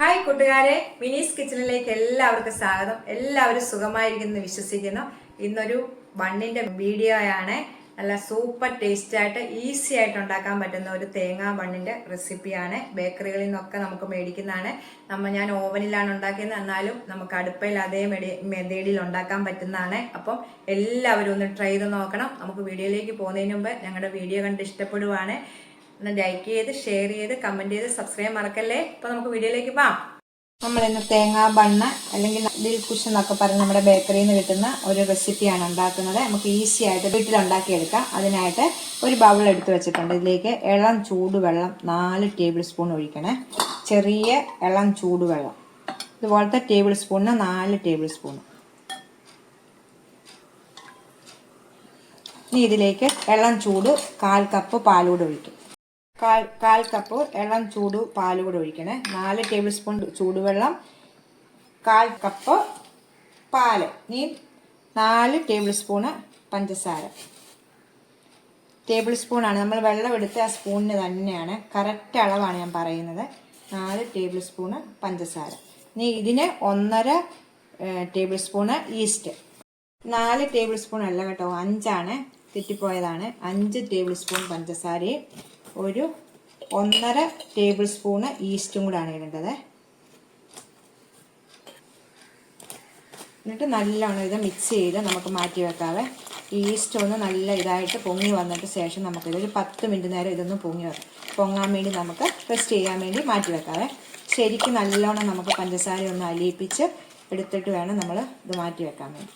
Hi കൂട്ടുകാരെ. മിനീസ് കിച്ചണിലേക്ക് എല്ലാവർക്കും സ്വാഗതം. എല്ലാവരും സുഖമായിരിക്കുന്നു വിശ്വസിക്കുന്നു. ഇന്നൊരു വണ്ണിന്റെ വീഡിയോ ആണ് നല്ല സൂപ്പർ ടേസ്റ്റ് ആയിട്ട് ഈസി ആയിട്ട് ഉണ്ടാക്കാൻ പറ്റുന്ന ഒരു തേങ്ങാ ബണ്ണിന്റെ റെസിപ്പിയാണ്. ബേക്കറികളിൽ നിന്നൊക്കെ നമുക്ക് മേടിക്കുന്നതാണ്. നമ്മൾ ഞാൻ ഓവനിലാണ് ഉണ്ടാക്കിയത്. എന്നാലും നമുക്ക് അടുപ്പയിൽ അതേ മെടി മെതേഡിൽ ഉണ്ടാക്കാൻ പറ്റുന്നതാണ്. അപ്പം എല്ലാവരും ഒന്ന് ട്രൈ ചെയ്ത് നോക്കണം. നമുക്ക് വീഡിയോയിലേക്ക് പോകുന്നതിന് മുമ്പ് ഞങ്ങളുടെ വീഡിയോ കണ്ട് ഇഷ്ടപ്പെടുവാണ്. ഒന്ന് ലൈക്ക് ചെയ്ത് ഷെയർ ചെയ്ത് കമന്റ് ചെയ്ത് സബ്സ്ക്രൈബ് മറക്കല്ലേ? അപ്പോൾ നമുക്ക് വീഡിയോയിലേക്ക് പോവാം. നമ്മൾ ഇന്ന് തേങ്ങാ ബണ്ണ് അല്ലെങ്കിൽ ദിൽ കുഷൻ എന്നൊക്കെ പറഞ്ഞ് നമ്മുടെ ബേക്കറിയിൽ നിന്ന് കിട്ടുന്ന ഒരു റെസിപ്പിയാണ് ഉണ്ടാക്കുന്നത്. നമുക്ക് ഈസി ആയിട്ട് വീട്ടിൽ ഉണ്ടാക്കിയെടുക്കാം അതിനായിട്ട് ഒരു ബൗൾ എടുത്ത് വെച്ചിട്ടുണ്ട്. ഇതിലേക്ക് ഇളം ചൂടുവെള്ളം നാല് ടേബിൾ സ്പൂൺ ഒഴിക്കണേ. ചെറിയ ഇളം ചൂടുവെള്ളം. ഇതുപോലത്തെ ടേബിൾ സ്പൂണിന് നാല് ടേബിൾ സ്പൂൺ ഇനി ഇതിലേക്ക് ഇളം ചൂട് കാൽ കപ്പ് പാലൂടെ ഒഴിക്കും. കാൽ കാൽ കപ്പ് ഇളം ചൂട് പാൽ കൂടെ ഒഴിക്കണേ. നാല് ടേബിൾ സ്പൂൺ ചൂടുവെള്ളം കാൽ കപ്പ് പാൽ. ഇനി നാല് ടേബിൾ സ്പൂണ് പഞ്ചസാര. ടേബിൾ സ്പൂണാണ് നമ്മൾ വെള്ളം എടുത്ത ആ സ്പൂണിന് തന്നെയാണ്. കറക്റ്റ് അളവാണ് ഞാൻ പറയുന്നത്. നാല് ടേബിൾ സ്പൂണ് പഞ്ചസാര. ഇനി ഇതിന് ഒന്നര ടേബിൾ സ്പൂണ് ഈസ്റ്റ് നാല് ടേബിൾ സ്പൂൺ അല്ല കേട്ടോ അഞ്ചാണ്. തെറ്റിപ്പോയതാണ്. അഞ്ച് ടേബിൾ സ്പൂൺ പഞ്ചസാരയും ഒരു ഒന്നര ടേബിൾ സ്പൂണ് ഈസ്റ്റും കൂടാണ് ഇടേണ്ടത്. എന്നിട്ട് നല്ലോണം ഇത് മിക്സ് ചെയ്ത് നമുക്ക് മാറ്റി വെക്കാവേ. ഈസ്റ്റ് ഒന്ന് നല്ല ഇതായിട്ട് പൊങ്ങി വന്നിട്ട് ശേഷം നമുക്കിത് ഒരു പത്ത് മിനിറ്റ് നേരം ഇതൊന്ന് പൊങ്ങി വെക്കാം പൊങ്ങാൻ വേണ്ടി നമുക്ക് റെസ്റ്റ് ചെയ്യാൻ വേണ്ടി മാറ്റി വെക്കാവേ. ശരിക്കും നല്ലോണം നമുക്ക് പഞ്ചസാര ഒന്ന് അലിയിപ്പിച്ച് എടുത്തിട്ട് വേണം നമ്മൾ ഇത് മാറ്റി വെക്കാൻ വേണ്ടി.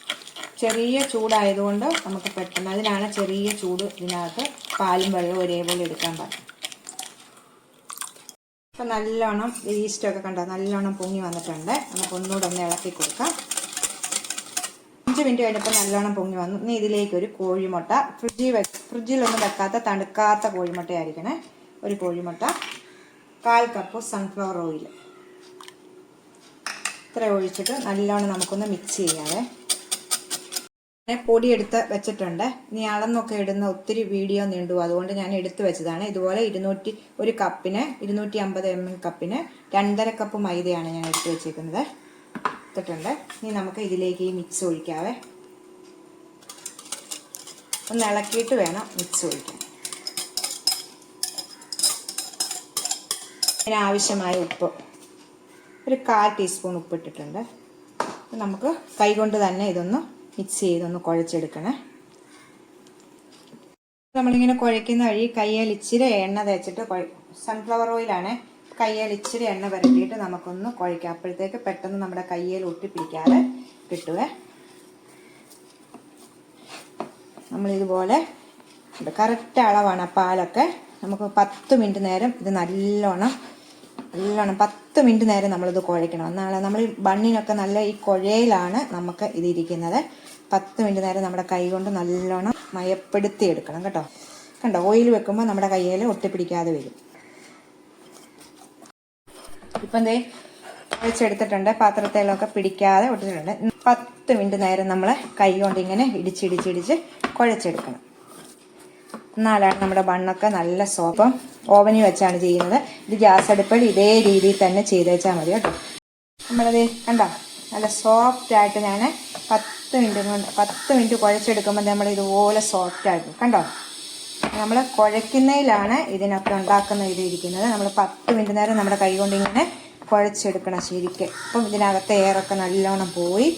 ചെറിയ ചൂടായതുകൊണ്ട് നമുക്ക് പെട്ടെന്ന് അതിനാണ് ചെറിയ ചൂട് ഇതിനകത്ത് പാലും വെള്ളവും ഒരേപോലെ എടുക്കാൻ പറ്റും അപ്പം നല്ലോണം ഈസ്റ്റൊക്കെ കണ്ടോ? നല്ലോണം പൊങ്ങി വന്നിട്ടുണ്ട്. നമുക്ക് ഒന്നുകൂടെ ഒന്ന് ഇളക്കി കൊടുക്കാം. അഞ്ച് മിനിറ്റ് കഴിഞ്ഞപ്പോൾ നല്ലോണം പൊങ്ങി വന്നു. ഇനി ഇതിലേക്ക് ഒരു കോഴിമുട്ട. ഫ്രിഡ്ജിൽ വെ ഫ്രിഡ്ജിലൊന്നും വെക്കാത്ത തണുക്കാത്ത കോഴിമുട്ടയായിരിക്കണേ. ഒരു കോഴിമുട്ട കാൽ കപ്പ് സൺഫ്ലവർ ഓയിൽ ഇത്ര ഒഴിച്ചിട്ട് നല്ലോണം നമുക്കൊന്ന് മിക്സ് ചെയ്യാവേ. പൊടി എടുത്ത് വെച്ചിട്ടുണ്ട്. ഇനി അളന്നൊക്കെ ഇടുന്ന ഒത്തിരി വീഡിയോ നീണ്ടു. അതുകൊണ്ട് ഞാൻ എടുത്തു വെച്ചതാണ്. ഇതുപോലെ ഇരുന്നൂറ്റി ഒരു കപ്പിന് ഇരുന്നൂറ്റി അമ്പത് എം എൽ കപ്പിന് രണ്ടര കപ്പ് മൈദയാണ് ഞാൻ എടുത്തു വെച്ചിരിക്കുന്നത്. എടുത്തിട്ടുണ്ട്. ഇനി നമുക്ക് ഇതിലേക്ക് ഈ മിക്സ് ഒഴിക്കാവേ. ഒന്ന് ഇളക്കിയിട്ട് വേണം മിക്സ് ഒഴിക്കാൻ. ഇതിനാവശ്യമായ ഉപ്പ്. ഒരു കാൽ ടീസ്പൂൺ ഉപ്പ് ഇട്ടിട്ടുണ്ട്. നമുക്ക് കൈകൊണ്ട് തന്നെ ഇതൊന്ന് മിക്സ് ചെയ്തൊന്ന് കുഴച്ചെടുക്കണേ. നമ്മളിങ്ങനെ കുഴയ്ക്കുന്ന വഴി കയ്യാൽ ഇച്ചിരി എണ്ണ തേച്ചിട്ട് സൺഫ്ലവർ ഓയിലാണ് കയ്യാൽ ഇച്ചിരി എണ്ണ പുരട്ടിയിട്ട് നമുക്കൊന്ന് കുഴയ്ക്കാം. അപ്പോഴത്തേക്ക് പെട്ടെന്ന് നമ്മുടെ കയ്യിൽ ഒട്ടിപ്പിടിക്കാതെ കിട്ടുവേ. നമ്മളിതുപോലെ കറക്റ്റ് അളവാണ് പാലൊക്കെ. നമുക്ക് പത്ത് മിനിറ്റ് നേരം ഇത് നല്ലോണം നല്ലോണം പത്ത് മിനിറ്റ് നേരം നമ്മളിത് കുഴയ്ക്കണം. എന്നാണ് നമ്മൾ ഈ ബണ്ണിനൊക്കെ നല്ല ഈ കുഴയിലാണ് നമുക്ക് ഇതിരിക്കുന്നത് പത്ത് മിനിറ്റ് നേരം നമ്മുടെ കൈ കൊണ്ട് നല്ലോണം മയപ്പെടുത്തി എടുക്കണം കേട്ടോ. കണ്ടോ ഓയിൽ വെക്കുമ്പോൾ നമ്മുടെ കയ്യിൽ ഒട്ടിപ്പിടിക്കാതെ വരും. ഇപ്പം എന്തേ കുഴച്ചെടുത്തിട്ടുണ്ട്. പാത്രത്തിലൊക്കെ പിടിക്കാതെ ഒട്ടിച്ചിട്ടുണ്ട്. പത്ത് മിനിറ്റ് നേരം നമ്മൾ കൈ കൊണ്ട് ഇങ്ങനെ ഇടിച്ചിടിച്ചിടിച്ച് കുഴച്ചെടുക്കണം. എന്നാലാണ് നമ്മുടെ ബണ്ണൊക്കെ നല്ല സോപ്പം ഓവനിൽ വെച്ചാണ് ചെയ്യുന്നത്. ഇത് ഗ്യാസ് അടുപ്പിൽ ഇതേ രീതിയിൽ തന്നെ ചെയ്ത് വെച്ചാൽ മതി കേട്ടോ. നമ്മളത് കണ്ടോ? നല്ല സോഫ്റ്റ് ആയിട്ട് ഞാൻ പത്ത് മിനിറ്റ് കൊണ്ട് പത്ത് മിനിറ്റ് കുഴച്ചെടുക്കുമ്പോൾ നമ്മൾ ഇതുപോലെ സോഫ്റ്റ് ആയിരിക്കും കണ്ടോ? നമ്മൾ കുഴയ്ക്കുന്നതിലാണ് ഇതിനൊക്കെ ഉണ്ടാക്കുന്ന ഇത് നമ്മൾ പത്ത് മിനിറ്റ് നേരം നമ്മുടെ കൈ കൊണ്ട് ഇങ്ങനെ കുഴച്ചെടുക്കണം ശരിക്കും. അപ്പം ഇതിനകത്തെ എയറൊക്കെ നല്ലോണം പോയി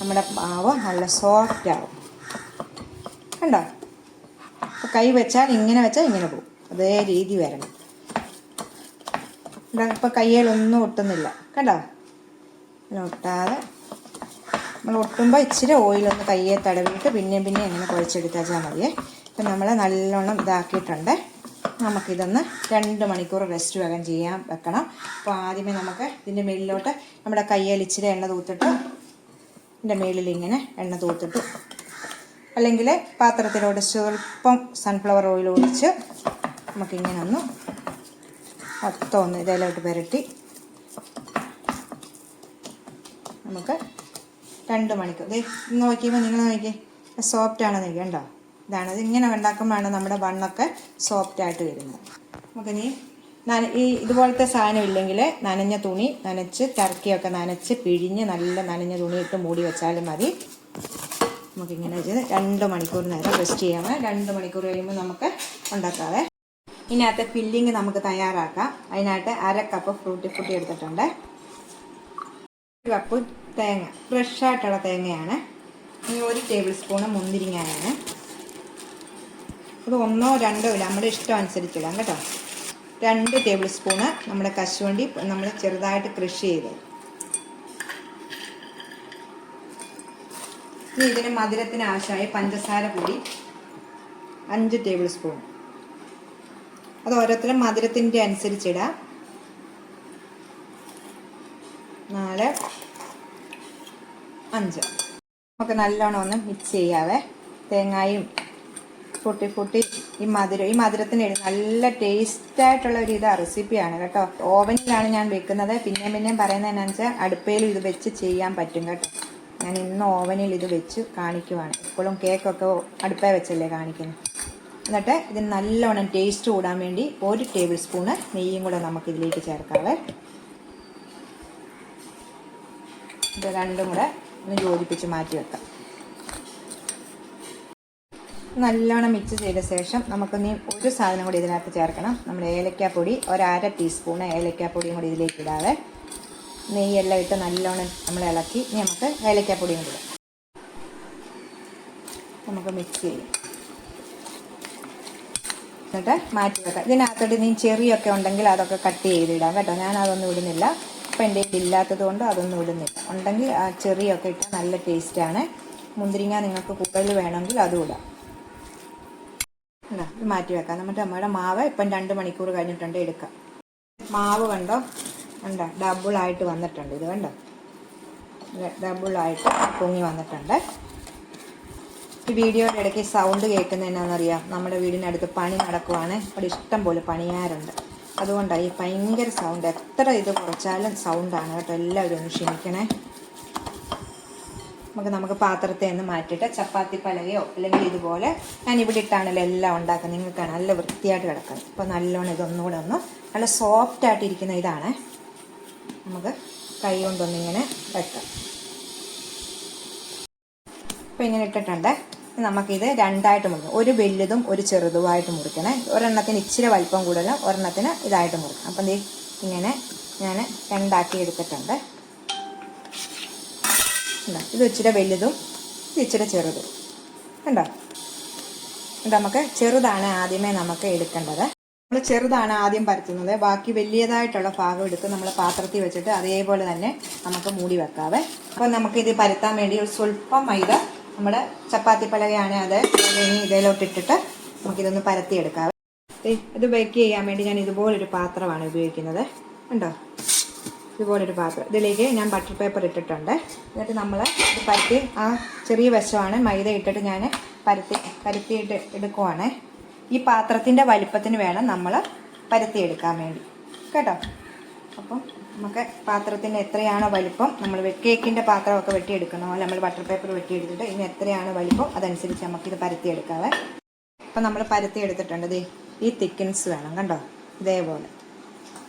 നമ്മുടെ മാവ് നല്ല സോഫ്റ്റ് ആവും. കണ്ടോ? അപ്പോൾ കൈ വെച്ചാൽ ഇങ്ങനെ വെച്ചാൽ ഇങ്ങനെ പോകും. അതേ രീതി വരണം. ഇപ്പോൾ കയ്യിലൊന്നും ഒട്ടുന്നില്ല. കണ്ടോ? അങ്ങനെ ഒട്ടാതെ നമ്മൾ ഒട്ടുമ്പോൾ ഇച്ചിരി ഓയിലൊന്ന് കയ്യെ തടവിയിട്ട് പിന്നെയും പിന്നെയും ഇങ്ങനെ കുഴച്ചെടുത്താൽ മതിയേ. ഇപ്പം നമ്മൾ നല്ലോണം ഇതാക്കിയിട്ടുണ്ട്. നമുക്കിതൊന്ന് രണ്ട് മണിക്കൂർ റെസ്റ്റ് വേഗം ചെയ്യാൻ വെക്കണം. അപ്പോൾ ആദ്യമേ നമുക്ക് ഇതിന്റെ മേലിലോട്ട് നമ്മുടെ കയ്യിൽ ഇച്ചിരി എണ്ണ തൂത്തിട്ട് ഇതിന്റെ മേളിൽ ഇങ്ങനെ എണ്ണ തൂത്തിട്ട് അല്ലെങ്കിൽ പാത്രത്തിലൂടെ സ്വല്പം സൺഫ്ലവർ ഓയിൽ ഒഴിച്ച് നമുക്കിങ്ങനെ ഒന്ന് മൊത്തം ഇതിലോട്ട് പുരട്ടി. നമുക്ക് രണ്ട് മണിക്കൂർ. ഇത് നോക്കിയപ്പോൾ നിങ്ങൾ നോക്കി സോഫ്റ്റ് ആണെന്ന് കണ്ടോ? ഇതാണ്. ഇത് ഇങ്ങനെ ഉണ്ടാക്കുമ്പോഴാണ് നമ്മുടെ വണ്ണൊക്കെ സോഫ്റ്റ് ആയിട്ട് വരുന്നത്. നമുക്കിനി നന- ഈ ഇതുപോലത്തെ സാധനം ഇല്ലെങ്കിൽ നനഞ്ഞ തുണി നനച്ച് ചർക്കിയൊക്കെ നനച്ച് പിഴിഞ്ഞ് നല്ല നനഞ്ഞ തുണി ഇട്ട് മൂടി വെച്ചാലും മതി. നമുക്കിങ്ങനെ ചെയ്ത് രണ്ട് മണിക്കൂർ നേരം റെസ്റ്റ് ചെയ്യാമേ രണ്ട് മണിക്കൂർ കഴിയുമ്പോൾ നമുക്ക് ഉണ്ടാക്കാവേ. ഇതിനകത്ത് ഫില്ലിങ് നമുക്ക് തയ്യാറാക്കാം. അതിനായിട്ട് അര കപ്പ് ഫ്രൂട്ടി ഫ്രൂട്ടി എടുത്തിട്ടുണ്ട്. ഒരു കപ്പ് തേങ്ങ ഫ്രഷായിട്ടുള്ള തേങ്ങയാണ്. ഇനി ഒരു ടേബിൾ സ്പൂണ് മുന്തിരിങ്ങയാണ്. ഇത് ഒന്നോ രണ്ടോ ഇല്ല നമ്മുടെ ഇഷ്ടം അനുസരിച്ചിടാം കേട്ടോ. രണ്ട് ടേബിൾ സ്പൂണ് നമ്മുടെ കശുവണ്ടി നമ്മൾ ചെറുതായിട്ട് കൃഷി ചെയ്തത് ഇനി ഇതിന് മധുരത്തിന് ആവശ്യമായ പഞ്ചസാര പൊടി അഞ്ച് ടേബിൾ സ്പൂൺ. അത് ഓരോരുത്തരും മധുരത്തിന്റെ അനുസരിച്ചിടാം നാല് അഞ്ച്. നമുക്ക് നല്ലോണം ഒന്ന് മിക്സ് ചെയ്യാവേ. തേങ്ങായും പൊട്ടി പൊട്ടി ഈ മധുരം ഈ മധുരത്തിന് നല്ല ടേസ്റ്റ് ആയിട്ടുള്ള ഒരു ഇതാ റെസിപ്പിയാണ് കേട്ടോ. ഓവനിലാണ് ഞാൻ വെക്കുന്നത്. പിന്നെയും പിന്നെയും പറയുന്നതിനനുസരിച്ച് അടുപ്പയിൽ ഇത് വെച്ച് ചെയ്യാൻ പറ്റും കേട്ടോ. ഞാൻ ഇന്ന് ഓവനിൽ ഇത് വെച്ച് കാണിക്കുവാണ്. ഇപ്പോഴും കേക്കൊക്കെ അടുപ്പേ വെച്ചല്ലേ കാണിക്കുന്നത് എന്നിട്ട് ഇതിന് നല്ലോണം ടേസ്റ്റ് കൂടാൻ വേണ്ടി ഒരു ടേബിൾ സ്പൂണ് നെയ്യും കൂടെ നമുക്ക് ഇതിലേക്ക് ചേർക്കാവേ. ഇത് രണ്ടും കൂടെ ഒന്ന് യോജിപ്പിച്ച് മാറ്റി വെക്കാം. നല്ലോണം മിക്സ് ചെയ്ത ശേഷം നമുക്ക് നീ ഒരു സാധനം കൂടി ഇതിനകത്ത് ചേർക്കണം. നമ്മൾ ഏലക്കാപ്പൊടി ഒരര ടീസ്പൂൺ ഏലക്കാപ്പൊടിയും കൂടി ഇതിലേക്ക് ഇടാവേ. നെയ്യെല്ലാം ഇട്ട് നല്ലോണം നമ്മൾ ഇളക്കി ഇനി നമുക്ക് ഏലക്കാപ്പൊടിയും കൂടെ നമുക്ക് മിക്സ് ചെയ്യാം. എന്നിട്ട് മാറ്റി വെക്കാം. ഇതിനകത്തോട്ട് ഇനി ചെറിയൊക്കെ ഉണ്ടെങ്കിൽ അതൊക്കെ കട്ട് ചെയ്തിടാം കേട്ടോ. ഞാൻ അതൊന്നും ഇടുന്നില്ല. ഇപ്പം എന്റെ ഇല്ലാത്തത് കൊണ്ട് അതൊന്നും ഇടുന്നില്ല. ഉണ്ടെങ്കിൽ ആ ചെറിയൊക്കെ ഇട്ട് നല്ല ടേസ്റ്റാണ് മുന്തിരിങ്ങ നിങ്ങൾക്ക് കൂടുതൽ വേണമെങ്കിൽ അതും ഇടാം. ഇതാ, മാറ്റി വെക്കാം. നമ്മുടെ നമ്മുടെ മാവ് ഇപ്പം രണ്ട് മണിക്കൂർ കഴിഞ്ഞിട്ടുണ്ട് എടുക്കാം. മാവ് കണ്ടോ? കണ്ടോ? ഡബിളായിട്ട് വന്നിട്ടുണ്ട്. ഇത് കണ്ടോ? ഡബിളായിട്ട് പൊങ്ങി വന്നിട്ടുണ്ട്. ഈ വീഡിയോയുടെ ഇടയ്ക്ക് സൗണ്ട് കേൾക്കുന്ന എന്നാണെന്നറിയാം. നമ്മുടെ വീടിനടുത്ത് പണി നടക്കുവാണ്. ഇവിടെ ഇഷ്ടം പോലെ പണിയാറുണ്ട് അതുകൊണ്ടാണ് ഈ ഭയങ്കര സൗണ്ട് എത്ര ഇത് കുറച്ചാലും സൗണ്ടാണ് കേട്ടോ. എല്ലാവരും ഒന്ന് ക്ഷമിക്കണേ. നമുക്ക് നമുക്ക് പാത്രത്തെ ഒന്ന് മാറ്റിയിട്ട് ചപ്പാത്തി പലകയോ അല്ലെങ്കിൽ ഇതുപോലെ ഞാൻ ഇവിടെ ഇട്ടാണല്ലോ എല്ലാം ഉണ്ടാക്കുന്നത്. നിങ്ങൾക്ക് നല്ല വൃത്തിയായിട്ട് കിടക്കുന്നത്. ഇപ്പോൾ നല്ലോണം ഇതൊന്നുകൂടെ ഒന്ന് നല്ല സോഫ്റ്റായിട്ടിരിക്കുന്ന ഇതാണേ. നമുക്ക് കൈ കൊണ്ടൊന്നിങ്ങനെ വെക്കാം. അപ്പോൾ ഇങ്ങനെ ഇട്ടിട്ടുണ്ട്. നമുക്കിത് രണ്ടായിട്ട് മുറിക്കണം ഒരു വലുതും ഒരു ചെറുതുമായിട്ട് മുറിക്കണേ. ഒരെണ്ണത്തിന് ഇച്ചിരി വലിപ്പം കൂടുതലും ഒരെണ്ണത്തിന് ഇതായിട്ട് മുറിക്കണം അപ്പം ദേ ഇങ്ങനെ ഞാൻ രണ്ടാക്കി എടുത്തിട്ടുണ്ട്. ഇത് ഇച്ചിരി വലുതും ഇത് ഇച്ചിരി ചെറുതും. ഉണ്ടോ നമുക്ക് ചെറുതാണ് ആദ്യമേ നമുക്ക് എടുക്കേണ്ടത്. നമ്മൾ ചെറുതാണ് ആദ്യം പരത്തുന്നത്. ബാക്കി വലിയതായിട്ടുള്ള ഭാഗം എടുത്ത് നമ്മൾ പാത്രത്തിൽ വെച്ചിട്ട് അതേപോലെ തന്നെ നമുക്ക് മൂടി വെക്കാവേ. അപ്പോൾ നമുക്കിത് പരത്താൻ വേണ്ടി ഒരു സ്വല്പം മൈദ നമ്മുടെ ചപ്പാത്തി പലകയാണ് അത് ഇനി ഇതിലോട്ട് ഇട്ടിട്ട് നമുക്കിതൊന്ന് പരത്തിയെടുക്കാവേ. ഇത് ബേക്ക് ചെയ്യാൻ വേണ്ടി ഞാൻ ഇതുപോലൊരു പാത്രമാണ് ഉപയോഗിക്കുന്നത്. ഉണ്ടോ ഇതുപോലൊരു പാത്രം. ഇതിലേക്ക് ഞാൻ ബട്ടർ പേപ്പർ ഇട്ടിട്ടുണ്ട്. എന്നിട്ട് നമ്മൾ ഇത് പരത്തി ആ ചെറിയ വശമാണ് മൈദ ഇട്ടിട്ട് ഞാൻ പരത്തി പരത്തിയിട്ട് എടുക്കുവാണ്. ഈ പാത്രത്തിന്റെ വലിപ്പത്തിന് വേണം നമ്മൾ പരത്തിയെടുക്കാൻ വേണ്ടി. കേട്ടോ? അപ്പം നമുക്ക് പാത്രത്തിന് എത്രയാണ് വലിപ്പം നമ്മൾ കേക്കിന്റെ പാത്രമൊക്കെ വെട്ടിയെടുക്കണോ പോലെ നമ്മൾ ബട്ടർ പേപ്പർ വെട്ടിയെടുത്തിട്ട് ഇനി എത്രയാണ് വലിപ്പം അതനുസരിച്ച് നമുക്കിത് പരത്തിയെടുക്കാവേ. അപ്പം നമ്മൾ പരത്തി എടുത്തിട്ടുണ്ട് ദേ ഈ തിക്കൻസ് വേണം കണ്ടോ? ഇതേപോലെ.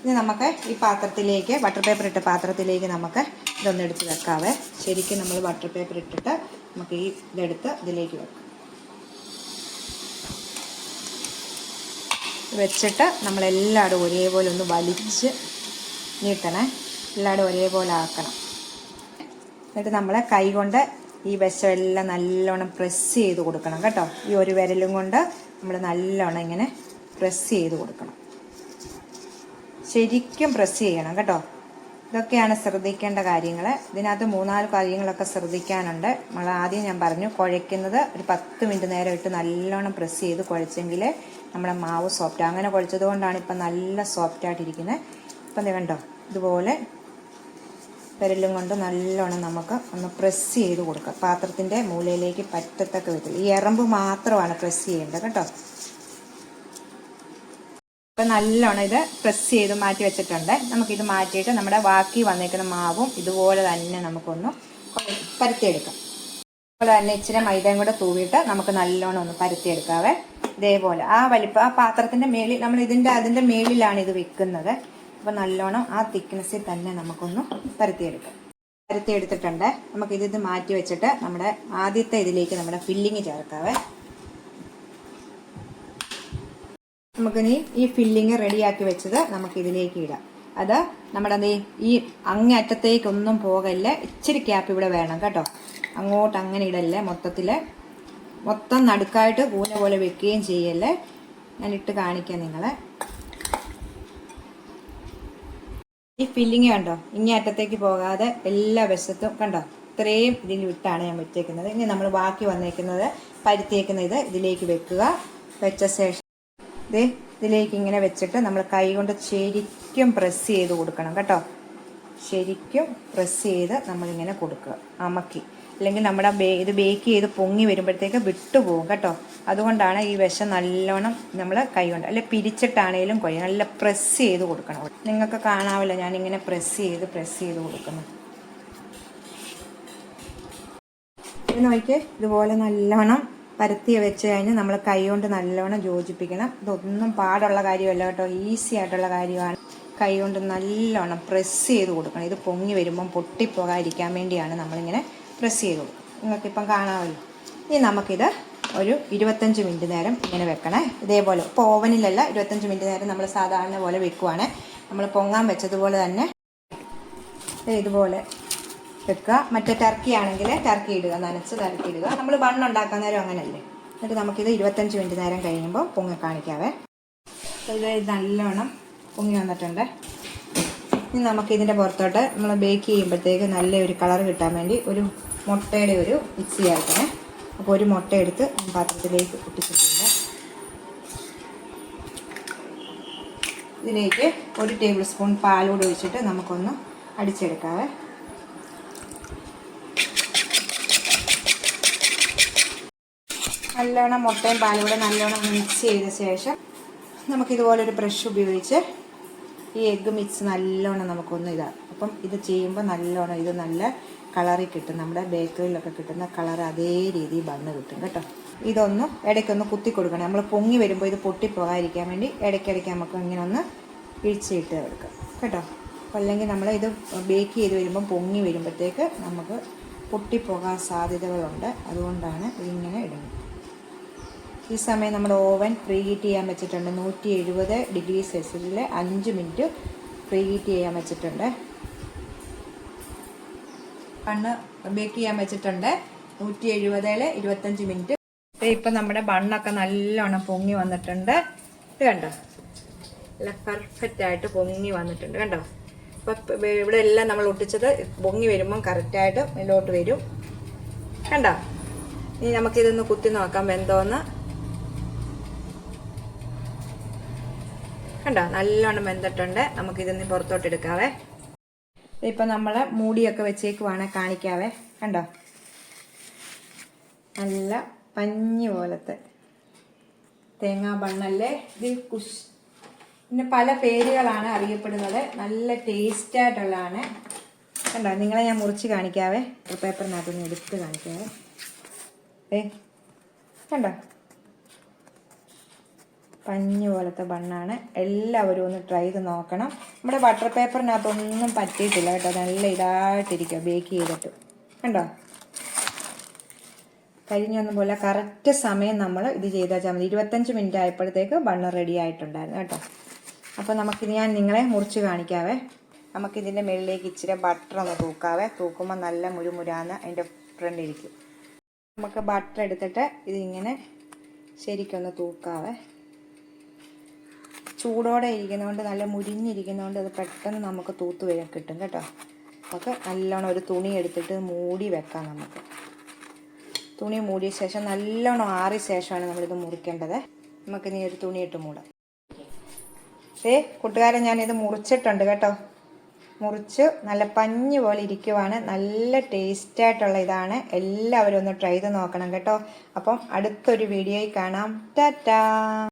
ഇനി നമുക്ക് ഈ പാത്രത്തിലേക്ക് ബട്ടർ പേപ്പർ ഇട്ട പാത്രത്തിലേക്ക് നമുക്ക് ഇതൊന്നെടുത്ത് വെക്കാവേ. ശരിക്കും നമ്മൾ ബട്ടർ പേപ്പർ ഇട്ടിട്ട് നമുക്ക് ഈ ഇതെടുത്ത് ഇതിലേക്ക് വെക്കാം. വെച്ചിട്ട് നമ്മളെല്ലാവരും ഒരേപോലെ ഒന്ന് വലിച്ച് നീട്ടണേ. എല്ലാവരും ഒരേപോലെ ആക്കണം. എന്നിട്ട് നമ്മൾ കൈ കൊണ്ട് ഈ വിശമെല്ലാം നല്ലോണം പ്രസ് ചെയ്ത് കൊടുക്കണം കേട്ടോ. ഈ ഒരു വിരലും കൊണ്ട് നമ്മൾ നല്ലോണം ഇങ്ങനെ പ്രസ് ചെയ്ത് കൊടുക്കണം. ശരിക്കും പ്രസ് ചെയ്യണം കേട്ടോ. ഇതൊക്കെയാണ് ശ്രദ്ധിക്കേണ്ട കാര്യങ്ങൾ ഇതിനകത്ത് മൂന്നാൽ കാര്യങ്ങളൊക്കെ ശ്രദ്ധിക്കാനുണ്ട്. നമ്മൾ ആദ്യം ഞാൻ പറഞ്ഞു കുഴയ്ക്കുന്നത് ഒരു പത്ത് മിനിറ്റ് നേരം ഇട്ട് നല്ലോണം പ്രസ് ചെയ്ത് കുഴച്ചെങ്കിൽ നമ്മുടെ മാവ് സോഫ്റ്റ് അങ്ങനെ കുഴച്ചത് കൊണ്ടാണ് ഇപ്പം നല്ല സോഫ്റ്റ് ആയിട്ടിരിക്കുന്നത് ഇപ്പം കണ്ടോ ഇതുപോലെ വിരലും കൊണ്ട് നല്ലോണം നമുക്ക് ഒന്ന് പ്രസ് ചെയ്ത് കൊടുക്കാം. പാത്രത്തിന്റെ മൂലയിലേക്ക് പറ്റത്തക്ക വിധത്തിൽ. ഈ എറമ്പ് മാത്രമാണ് പ്രസ് ചെയ്യേണ്ടത് കേട്ടോ. ഇപ്പം നല്ലോണം ഇത് പ്രസ് ചെയ്ത് മാറ്റി വെച്ചിട്ടുണ്ട്. നമുക്കിത് മാറ്റിയിട്ട് നമ്മുടെ ബാക്കി വന്നേക്കുന്ന മാവും ഇതുപോലെ തന്നെ നമുക്കൊന്ന് പരത്തിയെടുക്കാം. അതുപോലെ തന്നെ ഇച്ചിരി മൈദയും കൂടെ തൂവിയിട്ട് നമുക്ക് നല്ലോണം ഒന്ന് പരത്തിയെടുക്കാവേ. ഇതേപോലെ. ആ വലിപ്പം ആ പാത്രത്തിന്റെ മേളിൽ നമ്മൾ ഇതിന്റെ അതിന്റെ മേളിലാണ് ഇത് വെക്കുന്നത്. അപ്പോൾ നല്ലോണം ആ തിക്നെസ്സിൽ തന്നെ നമുക്കൊന്ന് പരത്തിയെടുക്കാം. പരത്തിയെടുത്തിട്ടുണ്ട്. നമുക്ക് ഇത് മാറ്റി വെച്ചിട്ട് നമ്മുടെ ആദ്യത്തെ ഇതിലേക്ക് നമ്മുടെ ഫില്ലിങ് ചേർക്കാവേ. നമുക്കിനി ഈ ഫില്ലിങ് റെഡിയാക്കി വെച്ചത് നമുക്ക് ഇതിലേക്ക് ഇടാം. അത് നമ്മുടെ ദേ ഈ അങ്ങേ അറ്റത്തേക്കൊന്നും പോകല്ല. ഇച്ചിരി ക്യാപ്പ് ഇവിടെ വേണം കേട്ടോ. അങ്ങോട്ട് അങ്ങനെ ഇടല്ലേ മൊത്തത്തിൽ മൊത്തം നടുക്കായിട്ട് കൂന പോലെ വെക്കുകയും ചെയ്യല്ലേ? ഞാൻ ഇട്ട് കാണിക്കാം നിങ്ങളെ. ഈ ഫില്ലിങ് കണ്ടോ? ഇങ്ങേ അറ്റത്തേക്ക് പോകാതെ എല്ലാ വശത്തും കണ്ടോ? ഇത്രയും ഇതിൽ വിട്ടാണ് ഞാൻ വെച്ചേക്കുന്നത്. ഇനി നമ്മൾ ബാക്കി വന്നേക്കുന്നത് പരുത്തിയേക്കുന്ന ഇത് ഇതിലേക്ക് വെക്കുക. വെച്ച ശേഷം ദേ ഇതിലേക്ക് ഇങ്ങനെ വെച്ചിട്ട് നമ്മൾ കൈ കൊണ്ട് ശരിക്കും പ്രസ് ചെയ്ത് കൊടുക്കണം കേട്ടോ. ശരിക്കും പ്രസ് ചെയ്ത് നമ്മളിങ്ങനെ കൊടുക്കുക അമക്കി. അല്ലെങ്കിൽ നമ്മുടെ ബേ ഇത് ബേക്ക് ചെയ്ത് പൊങ്ങി വരുമ്പോഴത്തേക്ക് വിട്ടുപോകും കേട്ടോ. അതുകൊണ്ടാണ് ഈ വിഷം നല്ലോണം നമ്മൾ കൈ കൊണ്ട് അല്ലെ പിരിച്ചിട്ടാണേലും കൊയ്യ നല്ല പ്രസ് ചെയ്ത് കൊടുക്കണം. നിങ്ങൾക്ക് കാണാമല്ലോ ഞാനിങ്ങനെ പ്രസ് ചെയ്ത് പ്രസ് ചെയ്ത് കൊടുക്കുന്നു. നോക്കിയേ ഇതുപോലെ നല്ലോണം പരത്തി വെച്ച് കഴിഞ്ഞ് നമ്മൾ കൈ കൊണ്ട് നല്ലോണം യോജിപ്പിക്കണം. ഇതൊന്നും പാടുള്ള കാര്യമല്ല കേട്ടോ. ഈസി ആയിട്ടുള്ള കാര്യമാണ്. കൈ കൊണ്ട് നല്ലോണം പ്രസ് ചെയ്ത് കൊടുക്കണം. ഇത് പൊങ്ങി വരുമ്പം പൊട്ടിപ്പോകാതിരിക്കാൻ വേണ്ടിയാണ് നമ്മളിങ്ങനെ പ്രസ് ചെയ്ത് കൊടുക്കുക നിങ്ങൾക്കിപ്പം കാണാമല്ലോ. ഇനി നമുക്കിത് ഒരു ഇരുപത്തഞ്ച് മിനിറ്റ് നേരം ഇങ്ങനെ വെക്കണേ. ഇതേപോലെ ഇപ്പോൾ ഓവനിലല്ല ഇരുപത്തഞ്ച് മിനിറ്റ് നേരം നമ്മൾ സാധാരണ പോലെ വെക്കുവാണ്. നമ്മൾ പൊങ്ങാൻ വെച്ചതുപോലെ തന്നെ ഇതുപോലെ വെക്കുക. മറ്റേ ടർക്കി ആണെങ്കിൽ ടർക്കി ഇടുക നനച്ച് ടർക്കി ഇടുക. നമ്മൾ ബണ്ണ് ഉണ്ടാക്കാൻ നേരം അങ്ങനെയല്ലേ എന്നിട്ട് നമുക്കിത് ഇരുപത്തഞ്ച് മിനിറ്റ് നേരം കഴിയുമ്പോൾ പൊങ്ങി കാണിക്കാവേ. ഇത് നല്ലോണം പൊങ്ങി വന്നിട്ടുണ്ട്. ഇനി നമുക്ക് ഇതിന്റെ പുറത്തോട്ട് നമ്മൾ ബേക്ക് ചെയ്യുമ്പോഴത്തേക്ക് നല്ല ഒരു കളർ കിട്ടാൻ വേണ്ടി ഒരു മുട്ടയുടെ ഒരു മിക്സി ആക്കണേ അപ്പോൾ ഒരു മുട്ട എടുത്ത് പാത്രത്തിലേക്ക് പൊട്ടിച്ചിട്ടുണ്ട് ഇതിലേക്ക് ഒരു ടേബിൾ സ്പൂൺ പാലൂടെ ഒഴിച്ചിട്ട് നമുക്കൊന്ന് അടിച്ചെടുക്കാവേ. നല്ലോണം മുട്ടയും പാലും കൂടെ നല്ലോണം മിക്സ് ചെയ്ത ശേഷം നമുക്കിതുപോലൊരു ബ്രഷ് ഉപയോഗിച്ച് ഈ എഗ്ഗ് മിക്സ് നല്ലോണം നമുക്കൊന്ന് ഇതാ അപ്പം ഇത് ചെയ്യുമ്പോൾ നല്ലോണം ഇത് നല്ല കളറിൽ കിട്ടും. നമ്മുടെ ബേക്കറിയിലൊക്കെ കിട്ടുന്ന കളർ അതേ രീതിയിൽ വന്ന് കിട്ടും കേട്ടോ. ഇതൊന്ന് ഇടയ്ക്കൊന്ന് കുത്തി കൊടുക്കണം. നമ്മൾ പൊങ്ങി വരുമ്പോൾ ഇത് പൊട്ടിപ്പോകാതിരിക്കാൻ വേണ്ടി ഇടയ്ക്കിടയ്ക്ക് നമുക്ക് ഇങ്ങനെ ഒന്ന് ഇഴിച്ചിട്ട് എടുക്കാം കേട്ടോ. അല്ലെങ്കിൽ നമ്മൾ ഇത് ബേക്ക് ചെയ്ത് വരുമ്പം പൊങ്ങി വരുമ്പോഴത്തേക്ക് നമുക്ക് പൊട്ടിപ്പോകാൻ സാധ്യതകളുണ്ട്. അതുകൊണ്ടാണ് ഇതിങ്ങനെ ഇടുന്നത്. ഈ സമയം നമ്മൾ ഓവൻ പ്രീ ഹീറ്റ് ചെയ്യാൻ വെച്ചിട്ടുണ്ട്. നൂറ്റി എഴുപത് ഡിഗ്രി സെൽഷ്യസിൽ അഞ്ച് മിനിറ്റ് പ്രീ ഹീറ്റ് ചെയ്യാൻ വെച്ചിട്ടുണ്ട്. ബണ്ണ് ബേക്ക് ചെയ്യാൻ വെച്ചിട്ടുണ്ട്. നൂറ്റി എഴുപതിൽ ഇരുപത്തഞ്ച് മിനിറ്റ്. ഇപ്പം നമ്മുടെ ബണ്ണൊക്കെ നല്ലോണം പൊങ്ങി വന്നിട്ടുണ്ട്. ഇത് കണ്ടോ? നല്ല പെർഫെക്റ്റ് ആയിട്ട് പൊങ്ങി വന്നിട്ടുണ്ട്. കണ്ടോ? ഇപ്പം ഇവിടെ എല്ലാം നമ്മൾ ഒട്ടിച്ചത് പൊങ്ങി വരുമ്പം കറക്റ്റായിട്ട് മേലോട്ട് വരും. കണ്ടോ? ഇനി നമുക്കിതൊന്ന് കുത്തി നോക്കാം വെന്തോന്ന് കണ്ടോ? നല്ലോണം വെന്തിട്ടുണ്ട്. നമുക്കിതൊന്ന് പുറത്തോട്ട് എടുക്കാവേ. ഇപ്പൊ നമ്മൾ മൂടിയൊക്കെ വെച്ചേക്കുവാണെ കാണിക്കാവേ. കണ്ടോ? നല്ല പഞ്ഞി പോലത്തെ തേങ്ങാ ബണ്ണല്ലേ? ഇത് കുഷ് പിന്നെ പല പേരുകളാണ് അറിയപ്പെടുന്നത്. നല്ല ടേസ്റ്റ് ആയിട്ടുള്ളതാണ്. കണ്ടോ? നിങ്ങളെ ഞാൻ മുറിച്ച് കാണിക്കാവേ. പേപ്പറിനകത്തൊന്ന് എടുത്ത് കാണിക്കാവേ. ഏ? കണ്ടോ? പഞ്ഞു പോലത്തെ ബണ്ണാണ്. എല്ലാവരും ഒന്ന് ട്രൈ ചെയ്ത് നോക്കണം. നമ്മുടെ ബട്ടർ പേപ്പറിനകത്തൊന്നും പറ്റിയിട്ടില്ല കേട്ടോ. നല്ല ഇതായിട്ടിരിക്കുക ബേക്ക് ചെയ്തിട്ട്. കണ്ടോ? കരിഞ്ഞൊന്നും പോലെ കറക്റ്റ് സമയം നമ്മൾ ഇത് ചെയ്താൽ മതി. ഇരുപത്തഞ്ച് മിനിറ്റ് ആയപ്പോഴത്തേക്ക് ബണ്ണ് റെഡി ആയിട്ടുണ്ടായിരുന്നു കേട്ടോ. അപ്പോൾ നമുക്കിത് ഞാൻ നിങ്ങളെ മുറിച്ച് കാണിക്കാവേ. നമുക്കിതിന്റെ മുകളിലേക്ക് ഇച്ചിരി ബട്ടർ ഒന്ന് തൂക്കാവേ. തൂക്കുമ്പോൾ നല്ല മുരുമുരാന്ന് അതിന്റെ ഫ്രണ്ട് ഇരിക്കും. നമുക്ക് ബട്ടർ എടുത്തിട്ട് ഇതിങ്ങനെ ശരിക്കൊന്ന് തൂക്കാവേ. ചൂടോടെ ഇരിക്കുന്നതുകൊണ്ട് നല്ല മുരിഞ്ഞിരിക്കുന്നതുകൊണ്ട് അത് പെട്ടെന്ന് നമുക്ക് തൂത്ത് വരാൻ കിട്ടും കേട്ടോ. നമുക്ക് നല്ലോണം ഒരു തുണി എടുത്തിട്ട് മൂടി വെക്കാം നമുക്ക്. തുണി മൂടിയ ശേഷം നല്ലോണം ആറിയ ശേഷമാണ് നമ്മളിത് മുറിക്കേണ്ടത്. നമുക്ക് ഇനി ഒരു തുണി ഇട്ട് മൂടാം. ഏ കൂട്ടുകാരൻ ഞാനിത് മുറിച്ചിട്ടുണ്ട് കേട്ടോ. മുറിച്ച് നല്ല പഞ്ഞ് പോലെ ഇരിക്കുവാണ്. നല്ല ടേസ്റ്റായിട്ടുള്ള ഇതാണ്. എല്ലാവരും ഒന്ന് ട്രൈ ചെയ്ത് നോക്കണം കേട്ടോ. അപ്പം അടുത്തൊരു വീഡിയോയിൽ കാണാം. ടാറ്റാ!